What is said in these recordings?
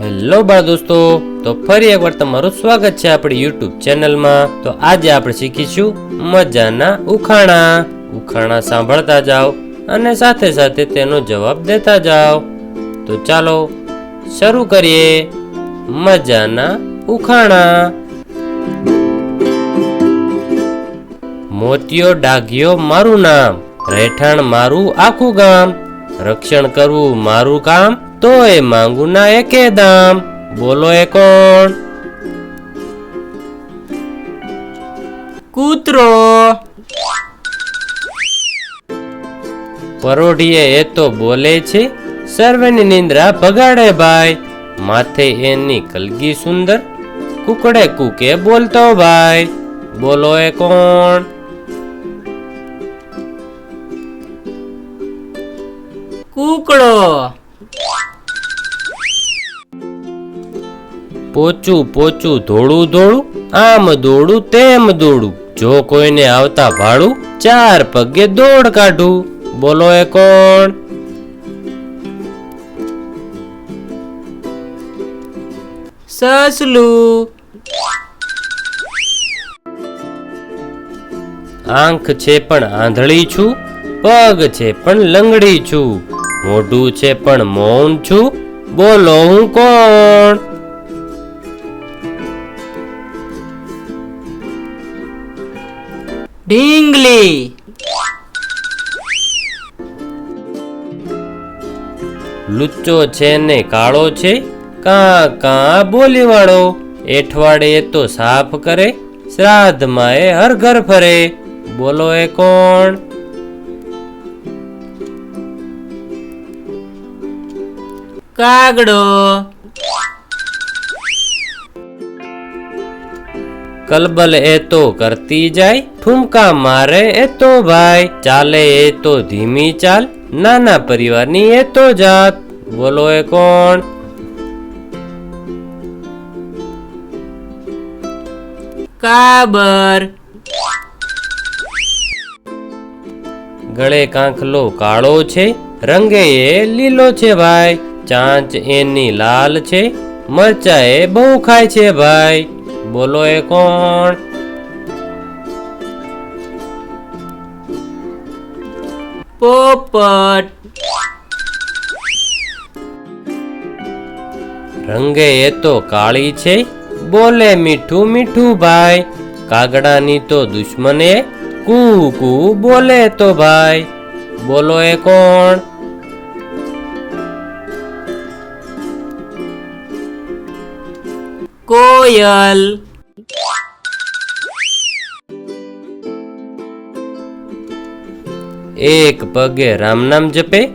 Hello બાળ દોસ્તો, તો ફરી એકવાર તમારું સ્વાગત છે આપણી યુટ્યુબ ચેનલમાં. તો આજે આપણે શીખીશું મજાના ઉખાણા. ઉખાણા સાંભળતા જાઓ અને સાથે સાથે તેનો જવાબ દેતા જાઓ. તો ચાલો શરૂ કરીએ મજાના ઉખાણા. મોતિયો ડાઘ્યો મારું નામ, રહેઠાણ મારું આખું ગામ. રક્ષણ કરવું મારું કામ તો એ માંગુ ના એકે દામ. બોલો એ કોણ? કૂતરો. પરોઢીએ એ તો બોલે છે, સર્વેની નિંદ્રા ભગાડે ભાઈ. માથે એની કલગી સુંદર, કુકડે કુકે બોલતો ભાઈ. બોલો એ કોણ? કૂકડો. પોચું પોચું ધોળું ધોળું, આમ દોડું તેમ દોડું જો કોઈને આવતા ભાડું, ચાર પગે દોડ કાઢું. બોલો એ કોણ? સસલું. આંખ છે પણ આંધળી છું, પગ છે પણ લંગડી છું, મોઢું છે પણ મૌન છું, બોલો હું કોણ? ઢીંગલી. લુચ્ચો છે ને કાળો છે? કાં કાં બોલીવાળો? એઠવાડે તો સાફ કરે શ્રાદ્ધમાં એ હર ઘર ફરે. બોલો એ કોણ? કાગડો. કલબલ એ તો કરતી જાય, ઠુમકા મારે એ તો ભાઈ ચાલે એ તો ધીમી ચાલ, નાના પરિવારની એ તો જાત, બોલો એ કોણ? કાબર. ગળે કાંખલો કાળો છે, રંગે એ લીલો છે ભાઈ ચાંચ એની લાલ છે, મરચા એ બહુ ખાય છે ભાઈ બોલો એ કોણ પોપટ રંગે એ તો કાળી છે બોલે મીઠું મીઠું ભાઈ કાગડાની તો દુશ્મને કુ કુ બોલે તો ભાઈ બોલો એ કોણ કોયલ. એક પગે રામ નામ જપે,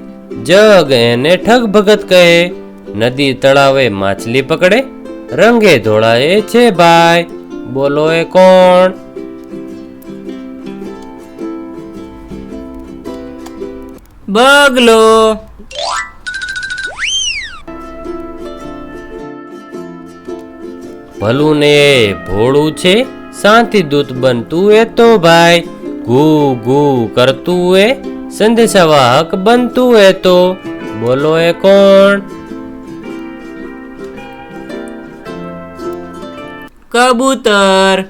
જગ એને ઠગ ભગત કહે. નદી તળાવે માછલી પકડે, રંગે ધોળાએ છે ભાઈ, બોલો એ કોણ? બગલો. ભલું ને ભોળું છે, શાંતિ દૂત બનતું એ તો ભાઈ. ઘુ ઘુ કરતું એ સંદેશાવાહક બનતું એ તો. બોલો એ કોણ? કબૂતર.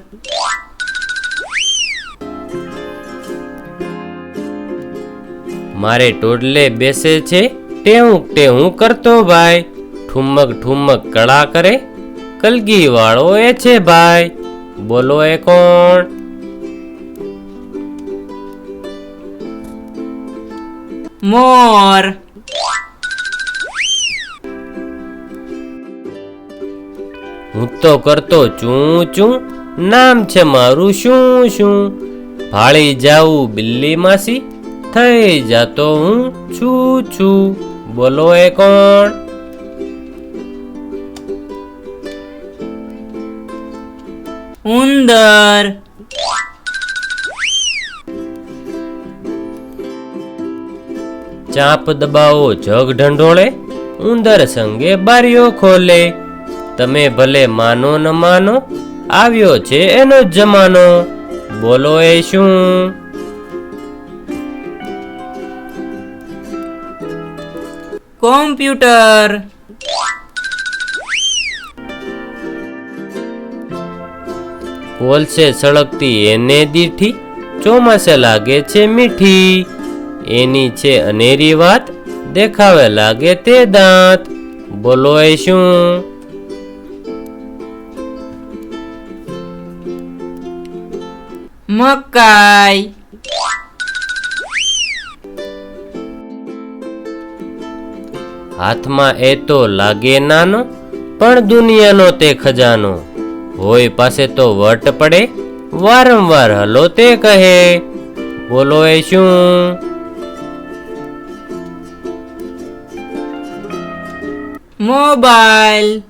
મારે ટોડલે બેસે છે ટેહું ટેહું કરતો ભાઈ. ઠુમક ઠુમક કળા કરે કલગી વાળો એ છે ભાઈ. બોલો એ કોણ? મોર. હું તો કરતો ચું ચું, નામ છે મારું શું શું. ભાળી જાઉં બિલ્લી માસી, થઈ જાતો હું છું છું. બોલો એ કોણ? ઉંદર. ચાપ દબાવો જગ ઢંઢોળે ઉંદર સંગે બારીઓ ખોલે. તમે ભલે માનો ન માનો આવ્યો છે એનો જમાનો. બોલો એ શું? કોમ્પ્યુટર. બોલશે સળગતી એને દીઠી ચોમાસે લાગે છે મીઠી. એની છે અનેરી વાત દેખાવે લાગે તે દાંત. બોલો એ શું? મકાઈ. હાથમાં એ તો લાગે નાનો પણ દુનિયાનો તે ખજાનો. હોય પાસે તો વટ પડે વારંવાર હલો તે કહે. બોલો એ શું? મોબાઈલ.